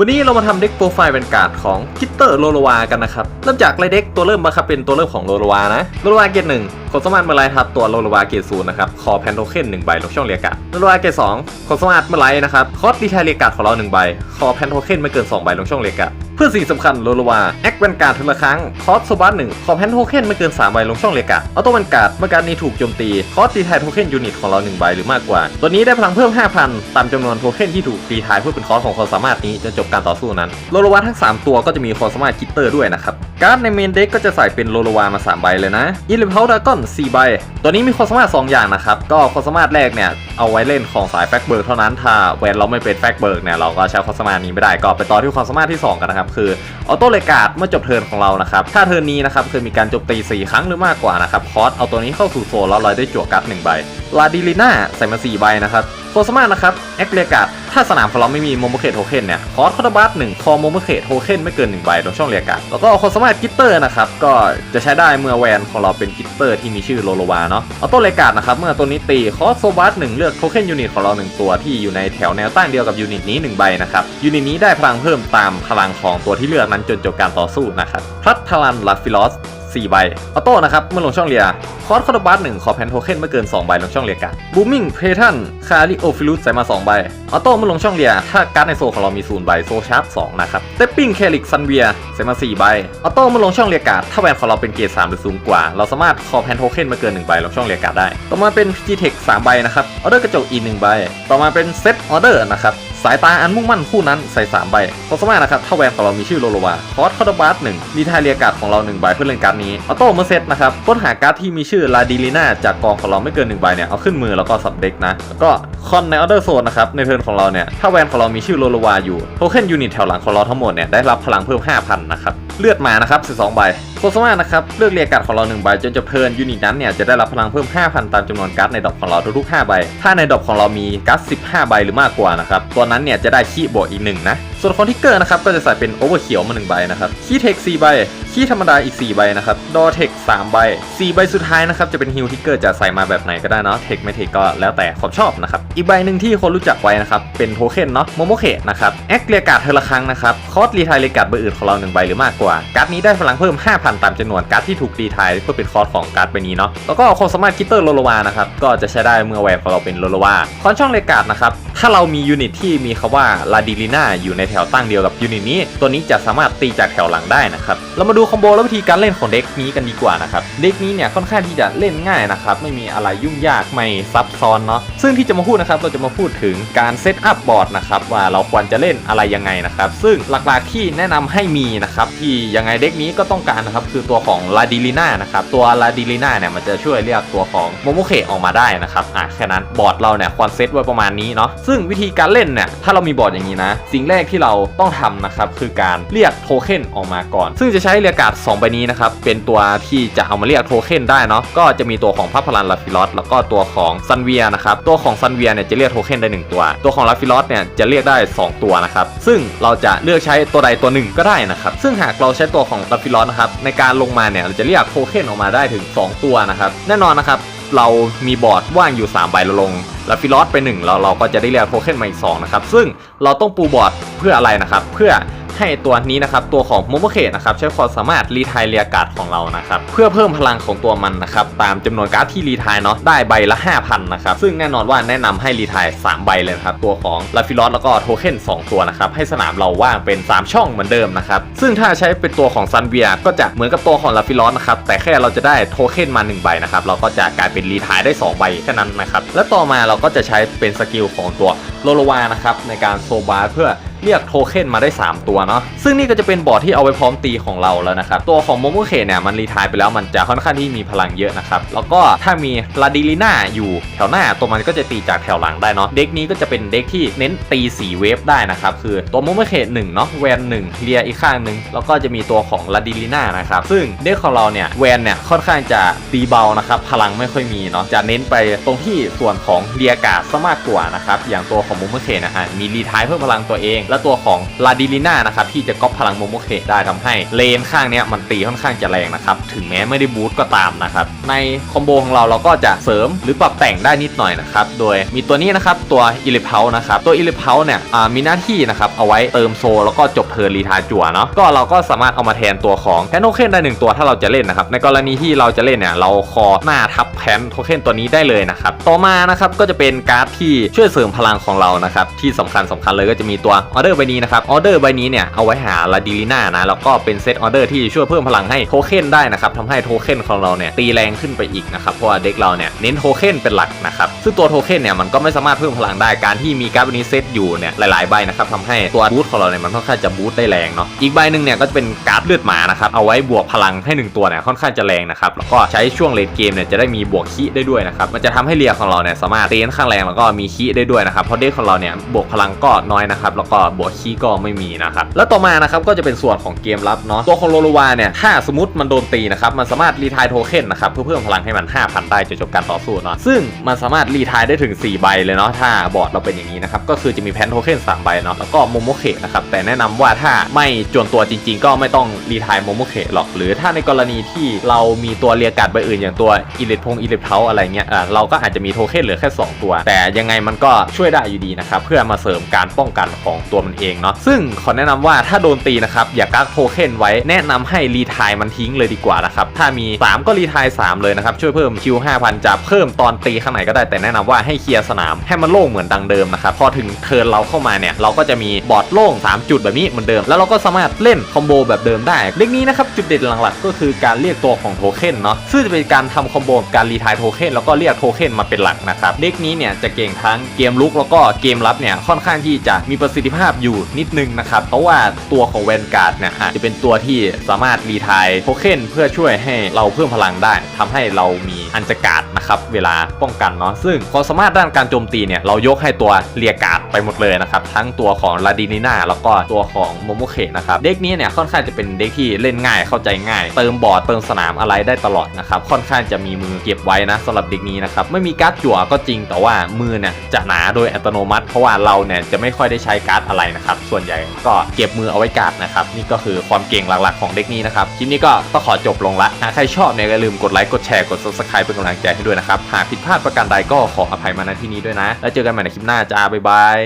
วันนี้เรามาทำเด็กโปรไฟล์เป็นการ์ดของคิตเตอร์โลโลวากันนะครับ เริ่มจากไรเด็กตัวเริ่มมาครับเป็นตัวเริ่มของโลโลวานะ โลโลวาเกรดหนึ่งคสามารถเมื่อไรทับตัวโลโลวาเกรดศูนย์นะครับคอแพนโทเค็นหนึ่งใบลงช่องเรียกกาดโลโลวาเกรดสองคสามารถเมื่อไรนะครับคอสดีไทายเรียกกาดของเราหนึ่งใบ คอแพนโทเค็นไม่เกินสองใบลงช่องเรียกกาดเพื่อสิ่งสำคัญโลโลวาแอคแวนการ์ดทีละครั้งคอสโซบัสหนึ่งคอแพนโทเค็นไม่เกินสามใบลงช่องเรียกกาดออโต้แวนการ์ดเมื่อการนี้ถูกโจมตีคอสดีไทายโทเค็นยูนิตของเราหนึ่งใบหรือมากกว่า ตัวนี้ได้พลังเพิ่ม 5,000 ตามจำนวนโทเค็นที่ถูกตีทายเพื่อเป็นคอสของความสามารถนี้จนจบการต่อสู้นั้นโลโลวาทั้ง 3 ตัวก็จะมีความสามารถคิตเตอร์ด้วยนะครับ การ์ดในเมนเด็กก็จะใส่เป็นโลโลวามา 3 ใบเลยนะอิเลฟเฮลดากอน4ใบ ตัวนี้มีความสามารถ 2 อย่างนะครับ ก็ความสามารถแรกเนี่ย เอาไว้เล่นของสายแฟกเบิร์กเท่านั้น ถ้าแวนเราไม่เป็นแฟกเบิร์กเนี่ย เราก็ใช้ความสามารถนี้ไม่ได้ ก็ไปต่อที่ความสามารถที่ 2 กันนะครับ คือออโต้เลกาดเมื่อจบเทิร์นของเรานะครับ ถ้าเทิร์นนี้นะครับคือมีการโจมตี 4 ครั้งหรือมากกว่านะครับคอสเอาตัวนี้เข้าสู่โซนแล้วเราได้จั่วการ์ดหนึ่งใบ ลาดิลิน่าใส่มา4ใบนะครับโคสมานะครับแอคเลกาดถ้าสนามของเราไม่มีโมโมเคทโทเค็นเนี่ยคอสคอร์บัสหนึ่งคอโมโมเคทโทเค็นไม่เกิน1ใบตรงช่องเรียกาดแล้วก็โคสมากิตเตอร์นะครับก็จะใช้ได้เมื่อแวนของเราเป็นกิตเตอร์ที่มีชื่อโลโลวาเนาะออโต้เลกาดนะครับเมื่อตัวนี้ตีคอสโซบัสหนึ่งเลือกโทเค็นยูนิตของเรา 1 ตัวที่อยู่ในแถวแนวตั้งเดียวกับยูนิตนี้1ใบนะครับยูนิตนี้ได้พลังเพิ่มตามพลังของตัวที่เลือกนั้นจนจบการต่อสู้นะครับพลัดพลันลาฟิลอส 4 ใบ ออโต้นะครับ เมื่อลงช่องเรีย คอร์สคอร์บัสหนึ่งขอแพนโทเค็นไม่เกิน 2 ใบลงช่องเรียกันบูมิงเพทันคาริโอฟิลุสใส่มา 2 ใบ ออโต้เมื่อลงช่องเรีย ถ้าการ์ดในโซของเรามีศูนย์ใบโซชาร์ป2นะครับเตปปิ้งแคลิกซันเวียใส่มา 4 ใบ ออโต้เมื่อลงช่องเรียกาดถ้าแวนของเราเป็นเกรด3หรือสูงกว่า เราสามารถคอแพนโทเค็นมาเกิน 1 ใบลงช่องเรียกาดได้ ต่อมาเป็น g t e c 3ใบนะครับออเดอร์กระจกอีก1ใบ ต่อมาเป็นเซตออเดอร์นะครับสายตาอันมุ่งมั่นคู่นั้นใส่ 3 ใบเพราะสมานะครับถ้าแวนของเรามีชื่อโลโลวาคอร์สคอร์บัสหนึ่งดีทายเรียการ์ดของเรา 1 ใบเพื่อเล่นการ์ดนี้ ออโต้เมื่อเซตนะครับค้นหาการ์ดที่มีชื่อลาดิลิน่าจากกองของเราไม่เกิน 1 ใบเนี่ย เอาขึ้นมือแล้วก็สับเด็กนะ แล้วก็คอนในออเดอร์โซนนะครับ ในเทิร์นของเราเนี่ย ถ้าแวนของเรามีชื่อโลโลวาอยู่โทเค็นยูนิตแถวหลังของเราทั้งหมดเนี่ยได้รับพลังเพิ่ม 5,000 นะครับเลือดมานะครับ12ใบโคสมานะครับเลือกเรียกการ์ดของเรา1ใบจนจบเทิร์นยูนิตนั้นเนี่ยจะได้รับพลังเพิ่ม 5,000 ตามจำนวนการ์ดในดอปของเราทุกๆ5ใบถ้าในดอปของเรามีการ์ด15 ใบหรือมากกว่านะครับตัวนั้นเนี่ยจะได้คีบวกอีกหนึ่งนะส่วนคอนทิกเกอร์นะครับก็จะใส่เป็นโอเวอร์เขียวมา1ใบนะครับคีเทค4ใบคีธรรมดาอีก 4 ใบนะครับดอเทค3ใบ 4 ใบสุดท้ายนะครับจะเป็นฮิลทิกเกอร์จะใส่มาแบบไหนก็ได้เนาะเทคไม่เทคก็แล้วแต่ความชอบนะครับอีกใบหนึ่งที่คนรู้จักไว้นะครับเป็นโทเค็นเนาะโมโมเคนะครับแอคเรียการ์ดเทอละครั้งนะครับคอสรีไทายเรียกาดเบอร์อื่นของเรา1ใบหรือมากกว่าการ์ดนี้ได้พลังเพิ่ม 5,000 ตามจำนวนการ์ดที่ถูกรีไทายเพื่อเป็นคอสของการ์ดใบนี้เนาะแล้วก็ความสามารถกิตเตอร์โลโลวานะครับก็จะใช้ได้เมื่อแวนของเราเป็นโลโลวาคอนช่องเรียกาดนะครับถ้าเรามียูนิตที่มีคำว่าลาดิลิน่าอยู่ในแถวตั้งเดียวกับยูนิตนี้ ตัวนี้จะสามารถตีจากแถวหลังได้นะครับ เรามาดูคอมโบและวิธีการเล่นของเด็กนี้กันดีกว่านะครับ เด็กนี้เนี่ยค่อนข้างที่จะเล่นง่ายนะครับ ไม่มีอะไรยุ่งยากไม่ซับซ้อนเนาะ ซึ่งที่จะมาพูดนะครับเราจะมาพูดถึงการเซตอัพบอร์ดนะครับว่าเราควรจะเล่นอะไรยังไงนะครับ ซึ่งหลักๆที่แนะนำให้มีนะครับที่ยังไงเด็กนี้ก็ต้องการนะครับคือตัวของลาดิลิน่านะครับตัวลาดิลิน่าเนี่ยมันจะช่วยเรียกตัวของโมโมเคออกมาได้นะครับอะแค่นั้นบอร์ดเราเนี่ยควรเซตไว้ประมาณนี้เนาะซึ่งวิธีการเล่นเนี่ยถ้าเรามีบอร์ดอย่างนี้นะ สิ่งแรกที่เราต้องทำนะครับคือการเรียกโทเค็นออกมาก่อน ซึ่งจะใช้เรียกการ์ด2ใบนี้นะครับเป็นตัวที่จะเอามาเรียกโทเค็นได้เนาะก็จะมีตัวของพัพลันลาฟิลอสแล้วก็ตัวของซันเวียนะครับตัวของซันเวียเนี่ยจะเรียกโทเค็นได้ 1 ตัว ตัวของลาฟิลอสเนี่ยจะเรียกได้ 2 ตัวนะครับซึ่งเราจะเลือกใช้ตัวใดตัวหนึ่งก็ได้นะครับซึ่งหากเราใช้ตัวของลาฟิลอสนะครับในการลงมาเนี่ยเราจะเรียกโทเค็นออกมาได้ถึง 2 ตัวนะครับแน่นอนนะครับ เรามีบอร์ดว่างอยู่ 3 ใบเราลง แล้วฟิลอสไป1เราเราก็จะได้เรียกโทเค็นมาอีก2นะครับซึ่งเราต้องปูบอร์ดเพื่ออะไรนะครับ เพื่อ ให้ตัวนี้นะครับตัวของโมโมเคนะครับใช้ความสามารถรีไทายเรียการ์ดของเรานะครับเพื่อเพิ่มพลังของตัวมันนะครับตามจำนวนการ์ดที่รีไทายเนาะได้ใบละ 5,000นะครับซึ่งแน่นอนว่าแนะนำให้รีไทาย3ใบเลยนะครับตัวของลาฟิลอสแล้วก็โทเค็น2ตัวนะครับให้สนามเราว่างเป็น 3 ช่องเหมือนเดิมนะครับซึ่งถ้าใช้เป็นตัวของซันเวียก็จะเหมือนกับตัวของลาฟิลอสนะครับแต่แค่เราจะได้โทเค็นมา 1 ใบนะครับเราก็จะกลายเป็นรีไทายได้ 2 ใบแค่นั้นนะครับและต่อมาเราก็จะใช้เป็นสกิลของตัวโลโลวานะครับในการโซบาร์เพื่อเรียกโทเค็นมาได้ 3 ตัวเนาะซึ่งนี่ก็จะเป็นบอร์ดที่เอาไว้พร้อมตีของเราแล้วนะครับตัวของโมโมเคเนี่ยมันรีทายไปแล้วมันจะค่อนข้างที่มีพลังเยอะนะครับแล้วก็ถ้ามีลาดิลิน่าอยู่แถวหน้าตัวมันก็จะตีจากแถวหลังได้เนาะเด็กนี้ก็จะเป็นเด็กที่เน้นตี4เวฟได้นะครับคือตัวโมโมเคหนึ่งเนาะแวนหนึ่งเลียอีกข้างหนึ่งแล้วก็จะมีตัวของลาดิลิน่านะครับซึ่งเด็กของเราเนี่ยแวนเนี่ยค่อนข้างจะตีเบานะครับพลังไม่ค่อยมีเนาะจะเน้นไปตรงที่ส่วนของเลียกาซะมากกว่านะครับอย่างตัวของโมโมเคนะฮะมีรีทายเพิ่มพลังตัวเอง และตัวของลาดิลิน่านะครับที่จะก๊อปพลังโมโมเคได้ทำให้เลนข้างเนี้ยมันตีค่อนข้างจะแรงนะครับถึงแม้ไม่ได้บูตก็ตามนะครับในคอมโบของเราเราก็จะเสริมหรือปรับแต่งได้นิดหน่อยนะครับโดยมีตัวนี้นะครับตัวอิลิเพานะครับตัวอิลิเพาเนี่ยมีหน้าที่นะครับเอาไว้เติมโซแล้วก็จบเทิร์นรีทายจั่วเนาะก็เราก็สามารถเอามาแทนตัวของแพนโทเค็นได้หนึ่งตัวถ้าเราจะเล่นนะครับในกรณีที่เราจะเล่นเนี่ยเราคอหน้าทับแพนโทเค็นตัวนี้ได้เลยนะครับต่อมานะครับก็จะเป็นการ์ดที่ช่วยเสริมพลังของเรานะครับที่สำคัญสำคัญเลยก็จะมีตัวออเดอร์ใบนี้นะครับออเดอร์ใบนี้เนี่ยเอาไว้หาลาดิลิน่านะแล้วก็เป็นเซตออเดอร์ที่ช่วยเพิ่มพลังให้โทเค็นได้นะครับทำให้โทเค็นของเราเนี่ยตีแรงขึ้นไปอีกนะครับเพราะว่าเด็กเราเนี่ยเน้นโทเค็นเป็นหลักนะครับซึ่งตัวโทเค็นเนี่ยมันก็ไม่สามารถเพิ่มพลังได้การที่มีการ์ดใบนี้เซตอยู่เนี่ยหลายๆใบนะครับทำให้ตัวบูสต์ของเราเนี่ยมันค่อนข้างจะบูสต์ได้แรงเนาะอีกใบหนึ่งเนี่ยก็จะเป็นการ์ดเลือดหมานะครับเอาไว้บวกพลังให้หนึ่งตัวเนี่ยค่อนข้างจะแรงนะครับแล้วก็ใช้ช่วงเลดเกมเนี่ยจะได้มีบวกคีได้ด้วยนะครับมันจะทำให้เรียของเราเนี่ยสามารถตีค่อนข้างแรงแล้วก็มีคีได้ด้วยนะครับเพราะเดกของเราเนี่ยบวกพลังก็น้อยนะครับแล้วก็บวกคีก็ไม่มีนะครับแล้วต่อมานะครับก็จะเป็นส่วนของเกมลับเนาะตัวของโลโลวาเนี่ยถ้าสมมติมันโดนตีนะครับมันสามารถรีทายโทเค็นนะครับเพื่อเพิ่มพลังให้มัน 5,000 ได้จนจบการต่อสู้เนาะซึ่งมันสามารถรีทายได้ถึง 4 ใบเลยเนาะถ้าบอร์ดเราเป็นอย่างนี้นะครับก็คือจะมีแพนโทเค็น3ใบเนาะแล้วก็โมโมเคนะครับแต่แนะนำว่าถ้าไม่จวนตัวจริง ๆ ก็ไม่ต้องรีทายโมโมเคหรอก หรือถ้าในกรณีที่เรามีตัวเรียกกาดใบอื่นอย่างตัวอิเล็กพงอิเล็กเทาอะไรเงี้ยอ่าเราก็อาจจะมีโทเค็นเหลือแค่ 2 ตัว แต่ยังไงมันก็ช่วยได้อยู่ดีนะครับเพื่อมาเสริมการป้องกันของตัวมันเองเนาะซึ่งขอแนะนำว่าถ้าโดนตีนะครับอย่ากักโทเค็นไว้แนะนำให้รีทายมันทิ้งเลยดีกว่านะครับถ้ามี 3 ก็รีทาย3เลยนะครับช่วยเพิ่มคิว5,000 จะเพิ่มตอนตีข้างในก็ได้แต่แนะนำว่าให้เคลียร์สนามให้มันโล่งเหมือนดังเดิมนะครับพอถึงเทิร์นเราเข้ามาเนี่ยเราก็จะมีบอร์ดโล่ง 3 จุดแบบนี้เหมือนเดิม แล้วเราก็สามารถเล่นคอมโบแบบเดิมได้เด็กนี้นะครับจุดเด่นหลักๆก็คือการเรียกตัวของโทเค็นเนาะซึ่งจะเป็นการทำคอมโบการรีทายโทเค็นแล้วก็เรียกโทเค็นมาเป็นหลักนะครับเด็กนี้เนี่ยจะเก่งทั้งเกมลุกแล้วก็เกมรับเนี่ยค่อนข้างที่จะมีประสิทธิภาพอยู่นิดนึงนะครับเพราะว่าตัวของแวนการ์ดเนี่ยอาจจะเป็นตัวที่สามารถรีทายโทเค็นเพื่อช่วยให้เราเพิ่มพลังได้ทำให้เรามีอันจการ์ดนะครับเวลาป้องกันเนาะซึ่งความสามารถด้านการโจมตีเนี่ยเรายกให้ตัวเรียการ์ดไปหมดเลยนะครับทั้งตัวของลาดินีนาแล้วก็ตัวของโมโมเคนะครับเด็กนี้เนี่ยค่อนข้างจะเป็นเด็กที่เล่นง่ายเข้าใจง่าย เติมบอร์ดเติมสนามอะไรได้ตลอดนะครับค่อนข้างจะมีมือเก็บไว้นะสำหรับเด็กนี้นะครับไม่มีการ์ดจั่วก็จริงแต่ว่ามือเนี่ยจะหนาโดยอัตโนนมัติ เพราะว่าเราเนี่ยจะไม่ค่อยได้ใช้การ์ดอะไรนะครับ ส่วนใหญ่ก็เก็บมือเอาไว้การ์ดนะครับ นี่ก็คือความเก่งหลักๆของเด็กนี้นะครับ คลิปนี้ก็ต้องขอจบลงละหากใครชอบเนี่ยอย่าลืมกดไลค์กดแชร์กด subscribe เป็นกำลังใจให้ด้วยนะครับ หากผิดพลาดประการใดก็ขออภัยมาณที่นี้ด้วยนะ แล้วเจอกันใหม่ในคลิปหน้าจ้าบ๊ายบาย